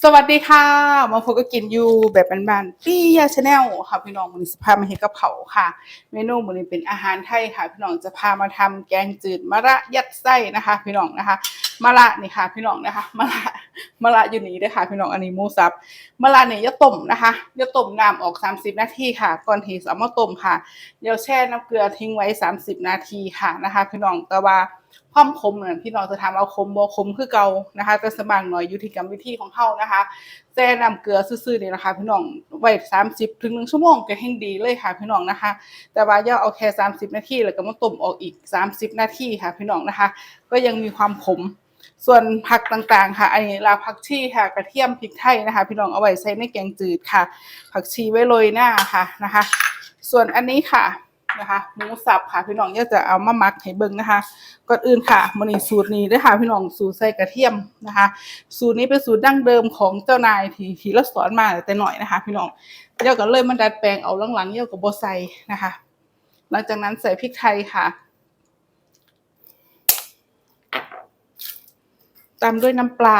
สวัสดีค่ะ มาพบกับกินยูแบบบ้านๆปี้ยาชาแนลค่ะ พี่น้องมันนี้พามาเฮ็ดกับเขาค่ะ เมนูวันนี้เป็นอาหารไทยค่ะ พี่น้องจะพามาทำแกงจืดมะระยัดไส้นะคะ พี่น้องนะคะ มะระนี่ค่ะ พี่น้องนะคะมะระมะระอยู่นี่ด้วยค่ะ พี่น้องอันนี้มูสับมะระเนี่ยอย่าต้มนะคะอย่าต้มน้ำออก 30 นาทีค่ะ ก่อนที่จะเอามาต้มค่ะเดี๋ยวแช่น้ำเกลือทิ้งไว้ 30 นาทีค่ะนะคะ พี่น้องแต่ว่าความคมเนี่ยพี่น้องจะทำเอาคมบ่คมคือเก่านะคะแต่สมางหน่อยอยู่ที่กรรมวิธีของเฮานะคะแซ่น้ำเกลือซื่อๆนี่นะคะ พี่น้องไว้30ถึง1ชั่วโมงก็แห่งดีเลยค่ะ พี่น้องนะคะ แต่ว่าย่าเอาแค่30นาทีแล้วก็มาต้มออกอีก30นาทีค่ะ พี่น้องนะคะ ก็ยังมีความขม ส่วนผักต่างๆ ค่ะ อันนี้ลาผักชีค่ะ กระเทียมพริกไทยนะคะ พี่น้องเอาไว้ใส่ในแกงจืดค่ะ ผักชีไว้โรยหน้าค่ะนะคะ ส่วนอันนี้ค่ะนะคะหมูสับค่ะพี่น้องอยากจะเอามามักให้เบิ่งนะคะก่อนอื่นค่ะมันนี่สูตรนี้ด้วยค่ะพี่น้องสูตรใส่กระเทียมนะคะ สูตรนี้เป็นสูตรดั้งเดิมของเจ้านายที่ที่เราสอนมาแต่หน่อยนะคะ พี่น้องเดี๋ยวก็เลยมาดัดแปลงเอาหลังๆเดี๋ยวก็บ่ใส่นะคะ หลังจากนั้นใส่พริกไทยค่ะ ตามด้วยน้ำปลา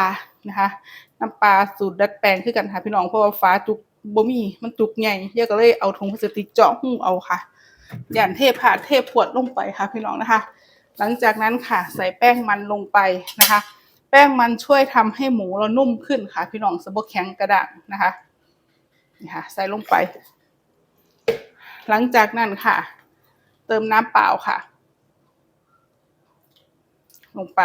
นะคะน้ำปลาสูตรดัดแปลงคือกันค่ะพี่น้องเพราะว่าฟ้าจุกบ่มีมันจุกใหญ่เดี๋ยวก็เลยเอาถุงพลาสติกเจาะหูเอาค่ะย่านเทผ่าเทพวดลงไปค่ะพี่น้องนะคะ หลังจากนั้นค่ะใส่แป้งมันลงไปนะคะ แป้งมันช่วยทำให้หมูเรานุ่มขึ้นค่ะ พี่น้องสะบกแข็งกระด้างนะคะนี่ค่ะ ใส่ลงไป หลังจากนั้นค่ะ เติมน้ำเปล่าค่ะ ลงไป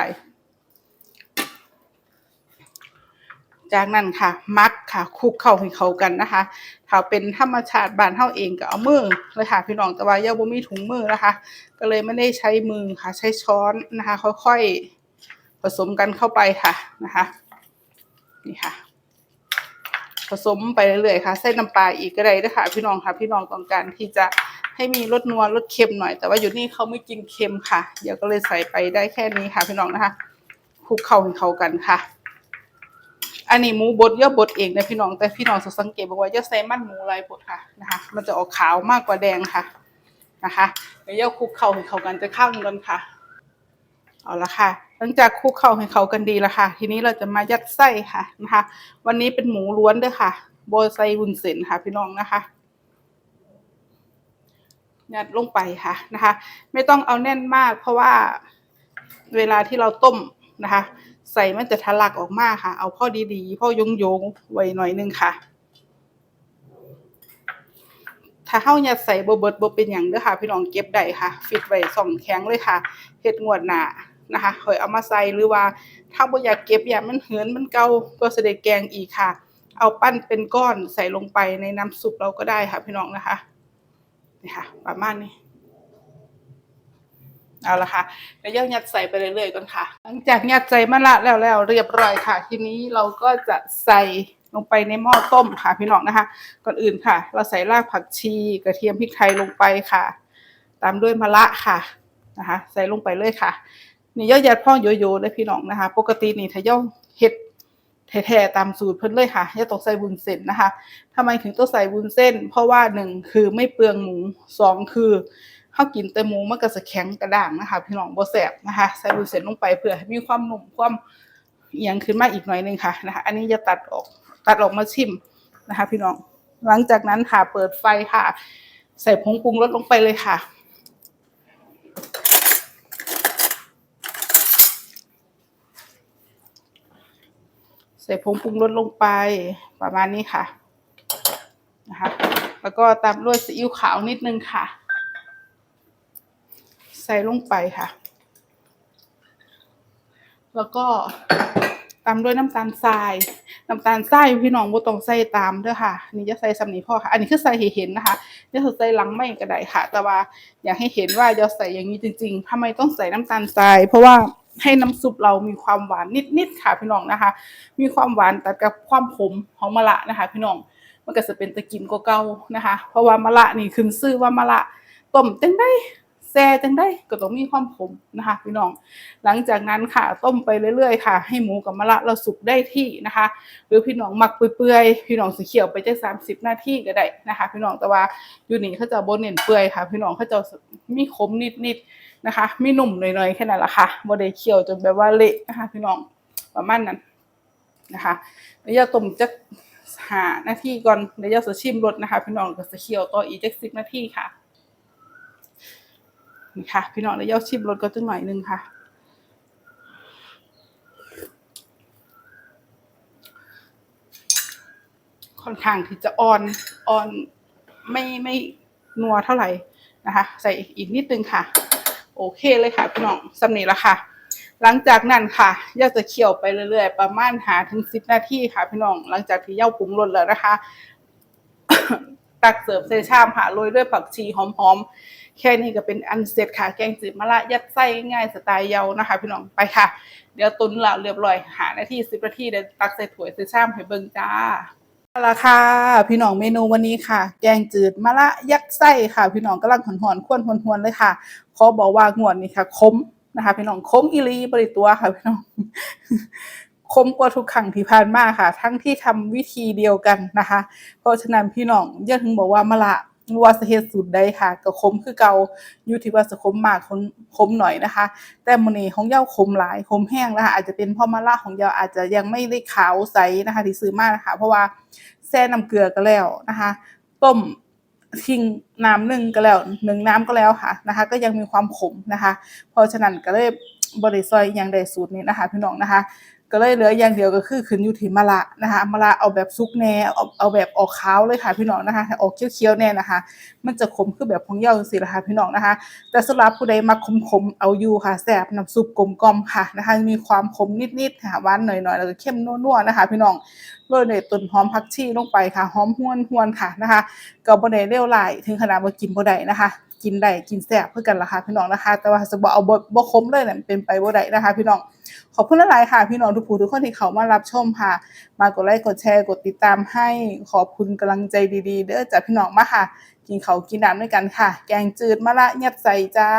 จากนั้นค่ะ มักค่ะคลุกเข้าให้เข้ากันนะคะ ถ้าเป็นธรรมชาติบ้านเฮาเองก็เอามือเลยค่ะพี่น้องแต่ว่าย่าบ่มีถุงมือนะคะ ก็เลยไม่ได้ใช้มือค่ะ ใช้ช้อนนะคะ ค่อยๆผสมกันเข้าไปค่ะนะคะ นี่ค่ะ ผสมไปเรื่อยๆค่ะใส่น้ำปลาอีกก็ได้ด้ค่ะพี่น้องค่ะ พี่น้องต้องการที่จะให้มีรสนัวรสเค็มหน่อย แต่ว่าอยู่นี่เขาไม่กินเค็มค่ะ เดี๋ยวก็เลยใส่ไปได้แค่นี้ค่ะ พี่น้องนะคะคลุกเข้าให้เข้ากันค่ะ นนี้หมูบดเย่อบดเองนะพี่น้องแต่พี่น้องจะสังเกตบอกว่าเย่าใส่มันหมูลายบดค่ะนะคะ มันจะออกขาวมากกว่าแดงค่ะนะคะเดี๋ยวย่าคลุกเข้าให้เข้ากันจะข้ากันค่ะ เอาละค่ะ หลังจากคลุกเข้าให้เข้ากันดีแล้วค่ะ ทีนี้เราจะมายัดไส้ค่ะนะคะ วันนี้เป็นหมูล้วนด้วยค่ะโบไซวุ้นเส้นค่ะ พี่น้องนะคะยัดลงไปค่ะนะคะ ไม่ต้องเอาแน่นมาก เพราะว่าเวลาที่เราต้มนะคะ ใส่มันจะทะลักออกมาค่ะ เอาพ่อดีๆพ่อยงยงๆไว้หน่อยนึงค่ะ ถ้าเฮายัดใส่บ่เบิดบ่เป็นหยังเด้อค่ะ พี่น้องเก็บได้ค่ะ ฟิตไว้ส่องแข็งเลยค่ะเฮ็ดงวดหนานะคะคอยเอามาใส่หรือว่า ถ้าบ่อยากเก็บอย่ามันเหือนมันเกาก็เสิได้แกงอีกค่ะ เอาปั้นเป็นก้อนใส่ลงไปในน้ำซุปเราก็ได้ค่ะ พี่น้องนะคะนี่ค่ะ ประมาณนี้ เอาละค่ะเดี๋ยวย่ายัดใส่ไปเรื่อยๆก่อนค่ะ หลังจากยัดใส่มะละแล้วแล้วเรียบร้อยค่ะ ทีนี้เราก็จะใส่ลงไปในหม้อต้มค่ะพี่น้องนะคะ ก่อนอื่นค่ะ เราใส่รากผักชีกระเทียมพริกไทยลงไปค่ะ ตามด้วยมะละค่ะนะคะ ใส่ลงไปเลยค่ะ นี่ย่ายัดพ่อโยโย่เลยพี่น้องนะคะ ปกตินี่ถ้าย่าเฮ็ดแท้ๆตามสูตรเพิ่นเลยค่ะย่าต้องใส่วุ้นเส้นนะคะทำไมถึงต้องใส่วุ้นเส้น เพราะว่าหนึ่งคือไม่เปลืองหมูสองคือ ข้าวกินแต่หมูมันก็จะแข็งกระด้างนะคะ พี่น้องบ่แซ่บนะคะใส่วุ้นเส้นลงไปเพื่อให้มีความนุ่มความเอียงขึ้นมาอีกหน่อยนึงค่ะนะคะ อันนี้จะตัดออกตัดออกมาชิมนะคะ พี่น้องหลังจากนั้นค่ะเปิดไฟค่ะ ใส่ผงปรุงรสลงไปเลยค่ะใส่ผงปรุงรสลงไปประมาณนี้ค่ะนะคะ แล้วก็ตามด้วยซีอิ๊วขาวนิดนึงค่ะ ใส่ลงไปค่ะ แล้วก็ตามด้วยน้ำตาลทราย น้ำตาลทรายพี่น้องบ่ต้องใส่ตามเด้อค่ะนี่จะใส่สำนีพ่อค่ะ อันนี้คือใส่ให้เห็นนะคะจะใส่หลังไม่ก็ได้ค่ะ แต่ว่าอยากให้เห็นว่าจะใส่อย่างนี้จริงๆทำไมต้องใส่น้ำตาลทราย เพราะว่าให้น้ำซุปเรามีความหวานนิดๆค่ะพี่น้องนะคะ มีความหวานแตัดกับความขมของมะระนะคะ พี่น้อง มันก็จะเป็นตะกินกว่าเก่านะคะ เพราะว่ามะระนี่ขึ้นชื่อว่ามะระต้มจังได้ แซ่จังได้ก็ต้องมีความขมนะคะพี่น้อง หลังจากนั้นค่ะต้มไปเรื่อยๆค่ะ ให้หมูกับมะระเราสุกได้ที่นะคะ หรือพี่น้องหมักเปื่อยๆพี่น้องสีเขียวไปได้สามสิบนาทีก็ได้นะคะ พี่น้องแต่ว่าอยู่นี่เขาจะบนเน้นเปื่อยค่ะ พี่น้องเขาจะมีขมนิดๆนะคะ มีหนุ่มหน่อยๆแค่นั้นแหละค่ะบดได้เคียวจนแบบว่าเละนะคะ พี่น้องประมาณนั้นนะคะเดี๋ยวจะต้มจักหานาทีก่อนเดี๋ยวจะชิมรสนะคะ พี่น้องก็จะเคี่ยวต่ออีกจักสิบนาทีค่ะ นี่ค่ะ พี่น้องเดี๋ยวจะชิมรสก็จังหน่อยนึงค่ะ ค่อนข้างที่จะอ่อนอ่อนไม่ไม่นัวเท่าไหร่นะคะ ใส่อีกนิดนึงค่ะ โอเคเลยค่ะ พี่น้องสำเนีละค่ะ หลังจากนั้นค่ะย่าจะเคี่ยวไปเรื่อยๆ ประมาณหาถึงสิบนาทีค่ะ พี่น้องหลังจากที่ย่าปรุงรสแล้วนะคะ ตักเสิร์ฟใส่ชามค่ะโรยด้วยผักชีหอมๆ แค่นี้ก็เป็นอันเสร็จค่ะ แกงจืดมะระยัดไส้ง่ายสไตล์เยานะคะ พี่น้องไปค่ะ เดี๋ยวตุนละเรียบร้อยหานาทีสิบนาทีเดี๋ยวตักใส่ถ้วยใส่ชามให้เบิ่งจ้าเอาละค่ะพี่น้องเมนูวันนี้ค่ะ แกงจืดมะระยัดไส้ค่ะ พี่น้องกำลังหอนๆควนหวนๆเลยค่ะขอบอกว่างวดนี้ค่ะคมนะคะ พี่น้องคมอีลีบริตัวค่ะพี่น้อง คมกว่าทุกครั้งที่ผ่านมาค่ะ ทั้งที่ทำวิธีเดียวกันนะคะ เพราะฉะนั้นพี่น้องอย่าถึงบอกว่ามะละว่าสเฮ็ดสูตรใดค่ะก็คมคือเก่าอยู่ที่ว่าจะคมมากคมคมหน่อยนะคะ แต่มนีของเย้าคมหลายคมแห้งนะคะอาจจะเป็นพราะมะละของเย้าอาจจะยังไม่ได้ขาวใสนะคะ ที่ซื้อมานะคะ เพราะว่าแช่น้ำเกลือก็แล้วนะคะ ต้มทิ้งน้ำหนึ่งก็แล้วหนึ่งน้ำก็แล้วค่ะนะคะ ก็ยังมีความขมนะคะ เพราะฉะนั้นก็เลยบริซอยอยังใดสูตรนี้นะคะ พี่น้องนะคะ ก็เลยเหลืออย่างเดียวก็คือขึ้นอยู่ที่มะละนะคะมะละเอาแบบซุกแน่เอาเอาแบบออกขาวเลยค่ะพี่น้องนะคะออกเขียวๆแน่นะคะ มันจะขมคือแบบของเยาจังซี่ล่ะค่ะพี่น้องนะคะ แต่สำหรับผู้ใดมักขมๆเอาอยู่ค่ะแซ่บน้ำซุปกลมกลมค่ะนะคะ มีความขมนิดๆค่ะหวานหน่อยๆแล้วก็เข้มนัวๆนะคะ พี่น้องโรยด้วยต้นหอมผักชีลงไปค่ะหอมหวนๆค่ะนะคะก็บ่ได้เลวร้ายถึงขนาดว่ากินบ่ได้นะคะ กินได้กินแซ่บเพื่อกันราคาพี่น้องนะคะ แต่ว่าจะบอกเอาบ่บ่ขมเลยเนี่ยเป็นไปบ่ได้นะคะ พี่น้องขอบคุณหลายๆค่ะ พี่น้องทุกผู้ทุกคนที่เขามารับชมค่ะ มากดไลค์กดแชร์กดติดตามให้ขอบคุณกำลังใจดี ๆ เด้อจากพี่น้องมาค่ะ กินเขากินน้ำด้วยกันค่ะ แกงจืดมะละยัดใส่จ้า